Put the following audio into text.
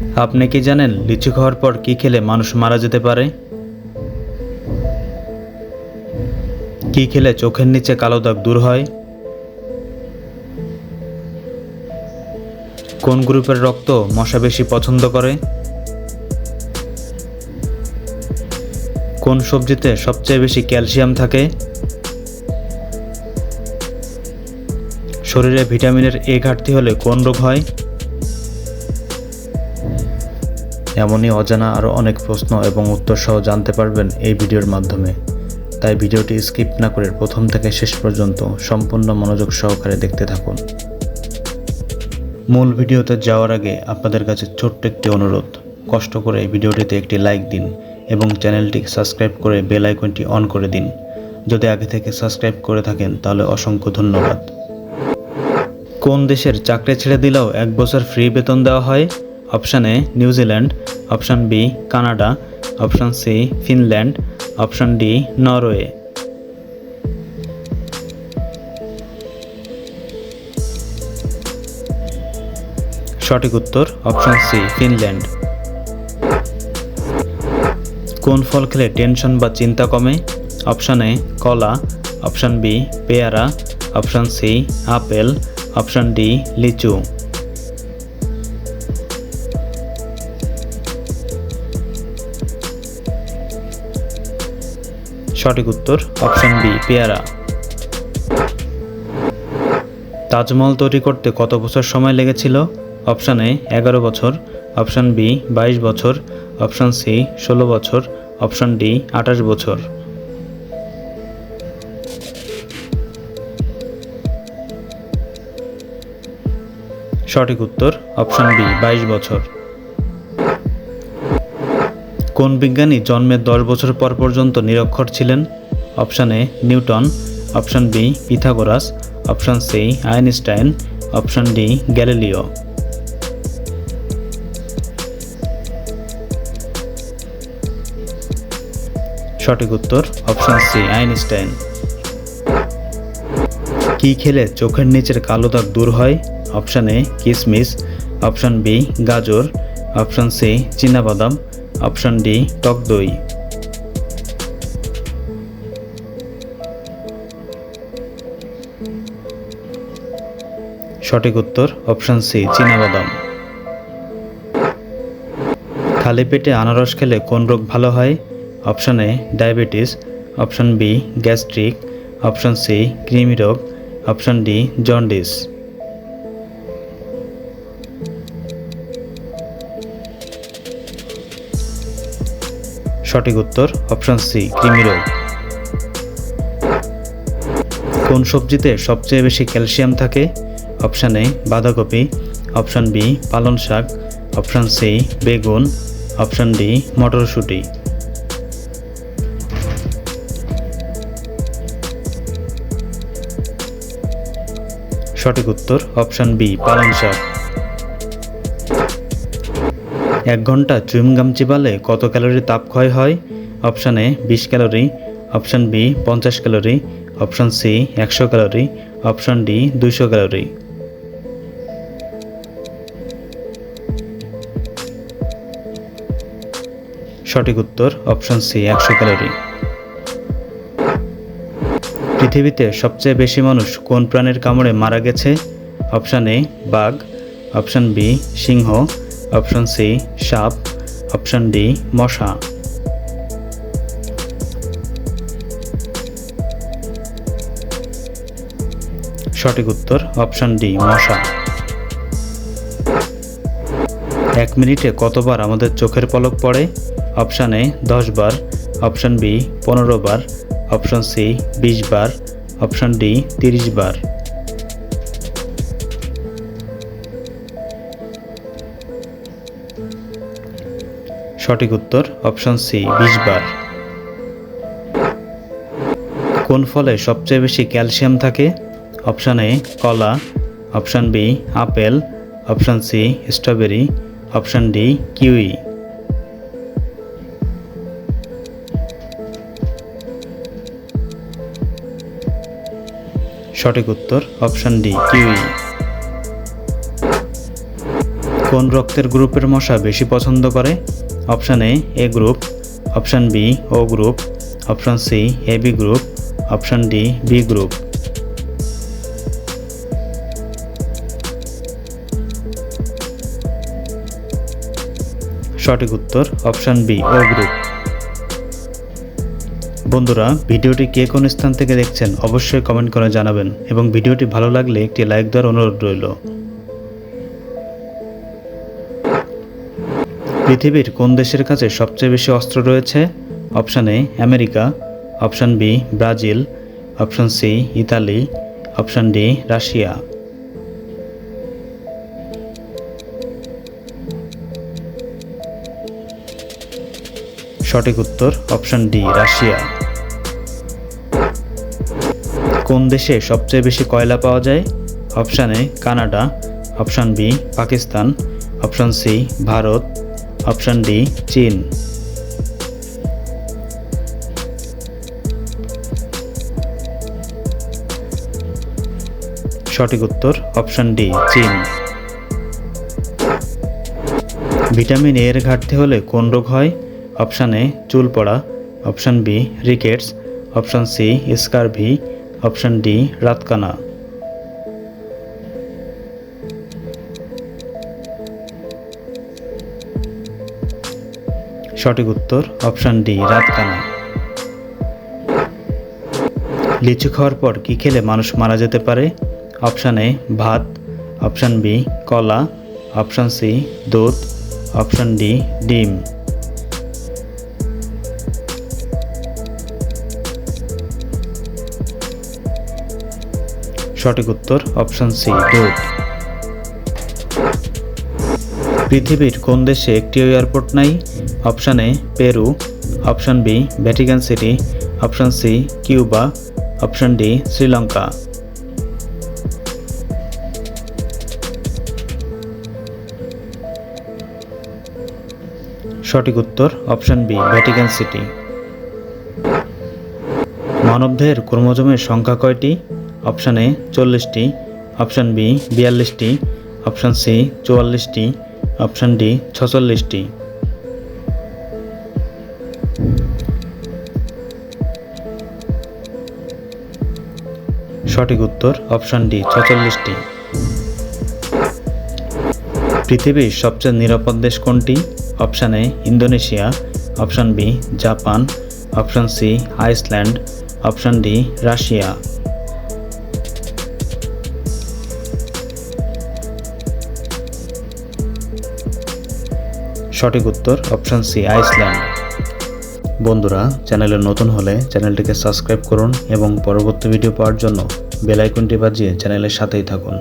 আপনি কি জানেন লিচু খাওয়ার পর কি খেলে মানুষ মারা যেতে পারে? কি খেলে চোখের নিচে কালো দাগ দূর হয়? কোন গ্রুপের রক্ত মশা বেশি পছন্দ করে? কোন সবজিতে সবচেয়ে বেশি ক্যালসিয়াম থাকে? শরীরে ভিটামিনের এ ঘাটতি হলে কোন রোগ হয়? এমনই অজানা আরও অনেক প্রশ্ন এবং উত্তর সহ জানতে পারবেন এই ভিডিওর মাধ্যমে। তাই ভিডিওটি স্কিপ না করে প্রথম থেকে শেষ পর্যন্ত সম্পূর্ণ মনোযোগ সহকারে দেখতে থাকুন। মূল ভিডিওতে যাওয়ার আগে আপনাদের কাছে ছোট্ট একটি অনুরোধ। কষ্ট করে ভিডিওটিতে একটি লাইক দিন এবং চ্যানেলটি সাবস্ক্রাইব করে বেল আইকনটি অন করে দিন। যদি আগে থেকে সাবস্ক্রাইব করে থাকেন তাহলে অসংখ্য ধন্যবাদ। কোন দেশের চাকরি ছেড়ে দিলেও এক বছর ফ্রি বেতন দেওয়া হয়? Option A New Zealand option B Canada, option C Finland, option D Norway. সঠিক উত্তর অপশান সি ফিনল্যান্ড। কোন ফল খেলে টেনশন বা চিন্তা কমে? অপশান এ কলা, অপশান বি পেয়ারা, option C apple, option D লিচু। সঠিক উত্তর, অপশন বি, পেয়ারা। তাজমহল তৈরি করতে কত বছর সময় লেগেছিল? অপশান এ, এগারো বছর। অপশান বি, বাইশ বছর। অপশান সি, ষোলো বছর। অপশান ডি, আঠাশ বছর। সঠিক উত্তর, অপশান বি, বাইশ বছর। কোন বিজ্ঞানী জন্মের দশ বছর পর পর্যন্ত নিরক্ষর ছিলেন? Option A, Newton. Option B, Pythagoras. Option C, Einstein. Option D, Galileo. সঠিক উত্তর, অপশান সি, আইনস্টাইন। কি খেলে চোখের নিচের কালো দাগ দূর হয়? অপশান এ, কিসমিস। অপশান বি, গাজর। অপশান সি, চীনাবাদাম। অপশান ডি টক দই সঠিক উত্তর অপশন সি চীনাবাদাম খালি পেটে আনারস খেলে কোন রোগ ভালো হয়? Option A diabetes option B gastric option C কৃমি রোগ. অপশন ডি জন্ডিস সঠিক উত্তর, অপশান সি, কৃমি রোগ। কোন সবজিতে সবচেয়ে বেশি ক্যালসিয়াম থাকে? অপশান এ, বাঁধাকপি। অপশান বি, পালং শাক। অপশান সি, বেগুন। অপশান ডি, মটরশুঁটি। সঠিক উত্তর, অপশান বি, পালং শাক। এক ঘণ্টা চুইংগাম চিবালে কত ক্যালোরি তাপ ক্ষয় হয়? অপশান এ, বিশ ক্যালোরি। অপশান বি, পঞ্চাশ ক্যালোরি। অপশান সি, একশো ক্যালোরি। অপশান ডি, দুইশো ক্যালোরি। সঠিক উত্তর, অপশান সি, একশো ক্যালোরি। পৃথিবীতে সবচেয়ে বেশি মানুষ কোন প্রাণীর কামড়ে মারা গেছে? অপশান এ, বাঘ। অপশান বি, সিংহ। অপশান সি সাপ অপশান ডি মশা সঠিক উত্তর অপশান ডি মশা এক মিনিটে কতবার আমাদের চোখের পলক পড়ে? অপশান এ দশ বার. অপশান বি পনেরো বার. অপশান সি বিশ বার. অপশান ডি তিরিশ বার। সঠিক উত্তর অপশান সি, বিশ বার। কোন ফলে সবচেয়ে বেশি ক্যালসিয়াম থাকে? অপশান এ, কলা। Option B, apple. Option C, strawberry. Option D, kiwi. সঠিক উত্তর অপশান ডি, কিউই। কোন রক্তের গ্রুপের মশা বেশি পছন্দ করে? Option A A group, option B, O group, option C, A, B group, option D, B group. সঠিক উত্তর, অপশান বি, ও গ্রুপ। বন্ধুরা, ভিডিওটি কে কোন স্থান থেকে দেখছেন অবশ্যই কমেন্ট করে জানাবেন এবং ভিডিওটি ভালো লাগলে একটি লাইক দেওয়ার অনুরোধ রইল। পৃথিবীর কোন দেশের কাছে সবচেয়ে বেশি অস্ত্র রয়েছে? Option A, America. Option B, Brazil. Option C, Italy. Option D, Russia. সঠিক উত্তর, অপশান ডি, রাশিয়া। কোন দেশে সবচেয়ে বেশি কয়লা পাওয়া যায়? Option A, Canada. Option B, Pakistan. Option C, Bharat. Option D, চীন। সঠিক উত্তর, অপশান ডি, চীন। ভিটামিন এর ঘাটতি হলে কোন রোগ হয়? অপশান এ, চুল পড়া। Option B, rickets. Option C, scurvy. Option D, রাতকানা। সঠিক উত্তর, অপশান ডি, রাতকানা। লিচু খাওয়ার পর কি খেলে মানুষ মারা যেতে পারে? অপশান এ, ভাত। অপশান বি, কলা। অপশান সি, দুধ। অপশান ডি, ডিম। সঠিক উত্তর, অপশান সি, দুধ। পৃথিবীর কোন দেশে একটিও এয়ারপোর্ট নাই? Option A, Peru. Option B, Vatican city. Option C, Cuba. Option D, Sri Lanka. সঠিক উত্তর, অপশান বি, ভ্যাটিকান সিটি। মানবদেহের ক্রোমোজোমের সংখ্যা কয়টি? অপশান এ, চল্লিশটি। অপশান বি, বিয়াল্লিশটি। অপশান সি, চুয়াল্লিশটি। অপশান ডি, ছচল্লিশটি। সঠিক উত্তর অপশান ডি, ছচল্লিশটি। পৃথিবীর সবচেয়ে নিরাপদ দেশ কোনটি? Option A, Indonesia. Option B, Japan. Option C, Iceland. Option D, Russia. সঠিক উত্তর অপশান সি, আইসল্যান্ড। বন্ধুরা, চ্যানেলে নতুন হলে চ্যানেলটিকে সাবস্ক্রাইব করুন এবং পরবর্তী ভিডিও পাওয়ার জন্য বেল আইকনটি বাজিয়ে চ্যানেলের সাথেই থাকুন।